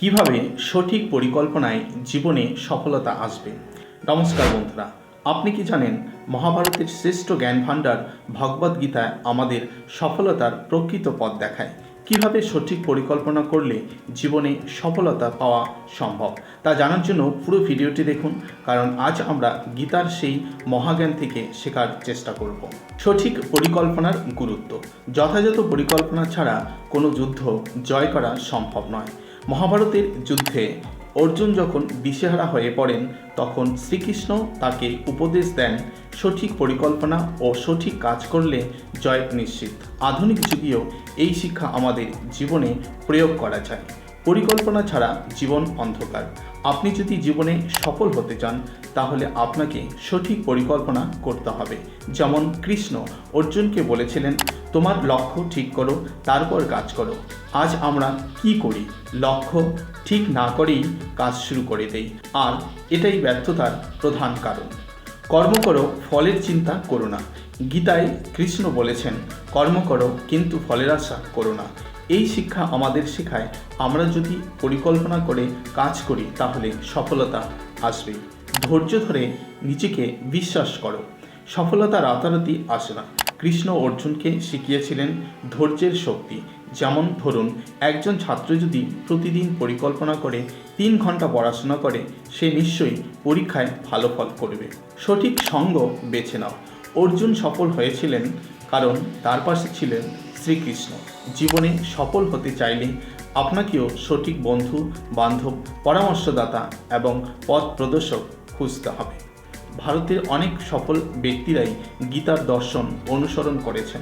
কীভাবে সঠিক পরিকল্পনায় জীবনে সফলতা আসবে? নমস্কার বন্ধুরা, আপনি কি জানেন মহাভারতের শ্রেষ্ঠ জ্ঞান ভাণ্ডার ভগবদ্গীতায় আমাদের সফলতার প্রকৃত পথ দেখায়। কীভাবে সঠিক পরিকল্পনা করলে জীবনে সফলতা পাওয়া সম্ভব তা জানার জন্য পুরো ভিডিওটি দেখুন, কারণ আজ আমরা গীতার সেই মহাজ্ঞান থেকে শেখার চেষ্টা করব। সঠিক পরিকল্পনার গুরুত্ব। যথাযথ পরিকল্পনা ছাড়া কোনো যুদ্ধ জয় করা সম্ভব নয়। মহাভারতের যুদ্ধে অর্জুন যখন দিশেহারা হয়ে পড়েন, তখন শ্রীকৃষ্ণ তাকে উপদেশ দেন, সঠিক পরিকল্পনা ও সঠিক কাজ করলে জয় নিশ্চিত। আধুনিক যুগেও এই শিক্ষা আমাদের জীবনে প্রয়োগ করা যায়। পরিকল্পনা ছাড়া জীবন অন্ধকার। আপনি যদি জীবনে সফল হতে চান, তাহলে আপনাকে সঠিক পরিকল্পনা করতে হবে। যেমন কৃষ্ণ অর্জুনকে বলেছিলেন, তোমার লক্ষ্য ঠিক করো, তারপর কাজ করো। আজ আমরা কি করি? লক্ষ্য ঠিক না করেই কাজ শুরু করে দেই। আর এটাই ব্যর্থতার প্রধান কারণ। কর্ম করো, ফলের চিন্তা করো না। গীতায় কৃষ্ণ বলেছেন, কর্ম করো, কিন্তু ফলের আশা করো না। এই শিক্ষা আমাদের শেখায়। আমরা যদি পরিকল্পনা করে কাজ করি, তাহলে সফলতা আসবে। ধৈর্য ধরে নিজেকে বিশ্বাস করো। সফলতা রাতারাতি আসে না। কৃষ্ণ অর্জুনকে শিখিয়েছিলেন ধৈর্যের শক্তি। যেমন ধরুন, একজন ছাত্র যদি প্রতিদিন পরিকল্পনা করে, তিন ঘণ্টা পড়াশোনা করে, সে নিশ্চয়ই পরীক্ষায় ভালো ফল করবে। সঠিক সঙ্গ বেছে নাও। অর্জুন সফল হয়েছিলেন কারণ তার পাশে ছিলেন শ্রীকৃষ্ণ। জীবনে সফল হতে চাইলে আপনাকেও সঠিক বন্ধু, বান্ধব, পরামর্শদাতা এবং পথ প্রদর্শক খুঁজতে হবে। ভারতের অনেক সফল ব্যক্তিরাই গীতার দর্শন অনুসরণ করেছেন।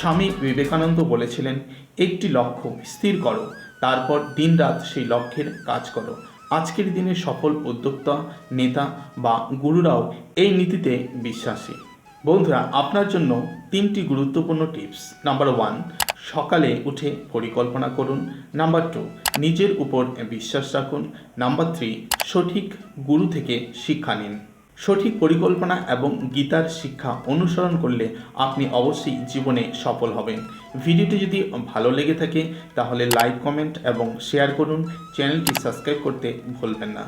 স্বামী বিবেকানন্দ বলেছিলেন, একটি লক্ষ্য স্থির করো, তারপর দিনরাত সেই লক্ষ্যের কাজ করো। আজকের দিনে সফল উদ্যোক্তা, নেতা বা গুরুরাও এই নীতিতে বিশ্বাসী। বন্ধুরা, আপনার জন্য তিনটি গুরুত্বপূর্ণ টিপস। নাম্বার ওয়ান সকালে উঠে পরিকল্পনা করুন। নাম্বার টু নিজের উপর বিশ্বাস রাখুন। নাম্বার থ্রি সঠিক গুরু থেকে শিক্ষা নিন। সঠিক পরিকল্পনা এবং গীতার শিক্ষা অনুসরণ করলে আপনি অবশ্যই জীবনে সফল হবেন। ভিডিওটি যদি ভালো লেগে থাকে, তাহলে লাইক কমেন্ট এবং শেয়ার করুন। চ্যানেলটি সাবস্ক্রাইব করতে ভুলবেন না।